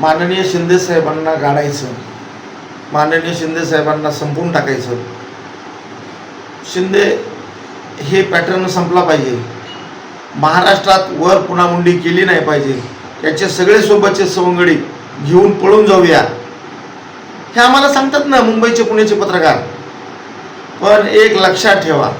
माननीय शिंदे साहेबांना गाडायचं. माननीय शिंदे साहेबांना संपून टाकायचं. शिंदे हे पॅटर्न संपला पाहिजे. महाराष्ट्रात वर पुनामुंडी केली नाही पाहिजे. याचे सगळे सोबतचे सवंगडी घेऊन पळून जाऊया. हे आम्हाला सांगतात ना मुंबईचे पुण्याचे पत्रकार. पण एक लक्षात ठेवा.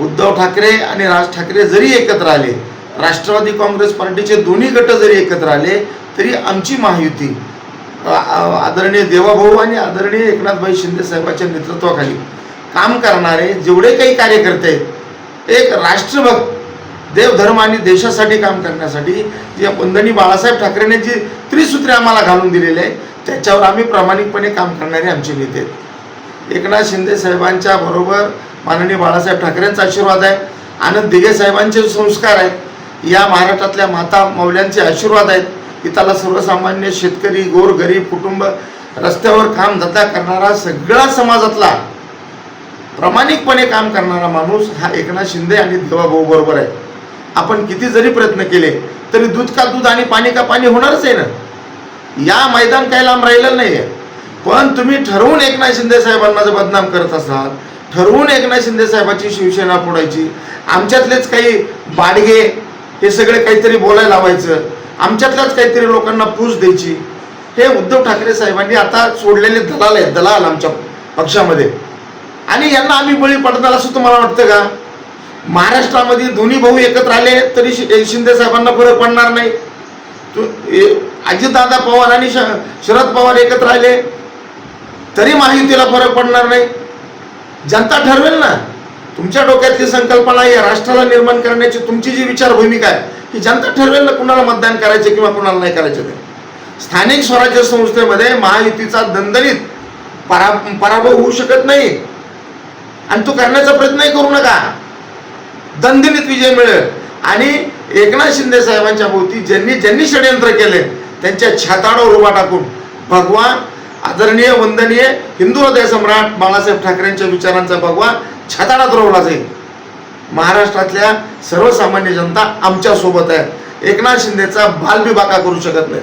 उद्धव ठाकरे आणि राज ठाकरे जरी एकत्र आले राष्ट्रवादी काँग्रेस पार्टीचे दोन्ही गट जरी एकत्र आले तरी आमची महायुती आदरणीय देवाभाऊ आणि आदरणीय एकनाथभाई शिंदे साहेबांच्या नेतृत्वाखाली काम करणारे जेवढे काही कार्यकर्ते आहेत एक राष्ट्रभक्त देवधर्म आणि देशासाठी काम करण्यासाठी जे बंदनी बाळासाहेब ठाकरेने जी त्रिसूत्रे आम्हाला घालून दिलेले आहे त्याच्यावर आम्ही प्रामाणिकपणे काम करणारे आमचे नेते आहेत. एकनाथ शिंदे साहेबांच्या बरोबर माननीय बाळासाहेब ठाकरेंचा आशीर्वाद आहे आनंद दिघे साहेबांचे संस्कार आहेत या महाराष्ट्रातल्या माता मौल्यांचे आशीर्वाद आहेत इथला सर्वसामान्य शेतकरी गोर गरीब कुटुंब रस्त्यावर काम धंदा करणारा सगळा समाजातला प्रामाणिकपणे काम करणारा माणूस हा एकनाथ शिंदे आणि देवाभाऊ बरोबर आहे. आपण किती जरी प्रयत्न केले तरी दूध का दूध आणि पाणी का पाणी होणारच आहे ना? या मैदान काही लांब राहिलेलं नाही आहे पण तुम्ही ठरवून एकनाथ शिंदे साहेबांना जर बदनाम करत असाल ठरवून एकनाथ शिंदे साहेबाची शिवसेना फोडायची आमच्यातलेच काही बाडगे हे सगळे काहीतरी बोलायला लावायचं आमच्यातल्याच काहीतरी लोकांना पूज द्यायची. हे उद्धव ठाकरे साहेबांनी आता सोडलेले दलाल आहेत दलाल आमच्या पक्षामध्ये. आणि यांना आम्ही बळी पडणार असं तुम्हाला वाटतं का? महाराष्ट्रामध्ये दोन्ही भाऊ एकत्र आले तरी शि- शिंदे साहेबांना फरक पडणार नाही. तू- ए- अजितदादा पवार आणि श- शरद पवार एकत्र आले तरी महायुतीला फरक पडणार नाही. जनता ठरवेल ना. तुमच्या डोक्यातली संकल्पना आहे राष्ट्राला निर्माण करण्याची तुमची जी विचारभूमिका आहे की जनता ठरवेल ना कुणाला मतदान करायचे किंवा कुणाला नाही करायचे ते. स्थानिक स्वराज्य संस्थेमध्ये महायुतीचा दणदणीत परा पराभव होऊ शकत नाही. आणि तो करण्याचा प्रयत्नही करू नका. दणदणीत विजय मिळेल. आणि एकनाथ शिंदे साहेबांच्या भोवती ज्यांनी ज्यांनी षडयंत्र केले त्यांच्या छाताडावर उभा टाकून. भगवान आदरणीय वंदनीय हिंदू हृदय सम्राट बाळासाहेब ठाकरेंच्या विचारांचा भगवा छाताडात रोवला जाईल. महाराष्ट्रातल्या सर्वसामान्य जनता आमच्यासोबत आहे. एकनाथ शिंदेचा बालबिबाका करू शकत नाही.